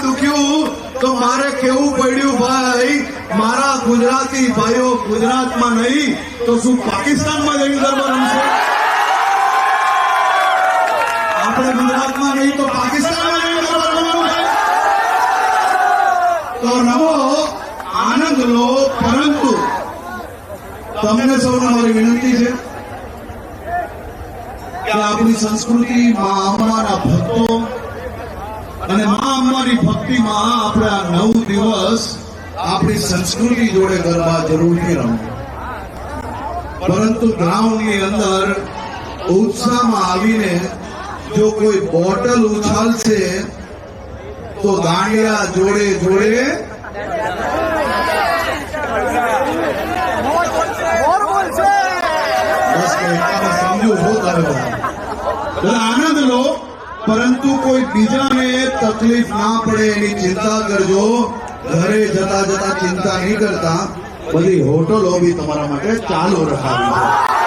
તો મારે કેવું પડ્યું ભાઈ? મારા ગુજરાતી ભાઈઓ ગુજરાતમાં નહીં, તો શું પાકિસ્તાનમાં જઈને ગરબા રમશે? આપણે ગુજરાતમાં નહીં, તો પાકિસ્તાનમાં જઈને ગરબા રમવાનું તો રમો, આનંદ લો, પરંતુ તમને સૌને મારી વિનંતી છે કે આપણી સંસ્કૃતિ માં ભક્તો અને મા અંબાની ભક્તિમાં આપણે આ નવ દિવસ આપણી સંસ્કૃતિ જોડે ગરબા જરૂરથી રમો. પરંતુ ગ્રાઉન્ડની અંદર ઉત્સાહમાં આવીને જો કોઈ બોટલ ઉછાલશે તો દાંડિયા જોડે જોડે સમજો છો બધા. આનંદ લો. પરંતુ કોઈ બીજાને તકલીફ ના પડે એની ચિંતા કરજો. ઘરે જતા જતા ચિંતા નહીં કરતા. બધી હોટલો બી તમારા માટે ચાલુ રખાવી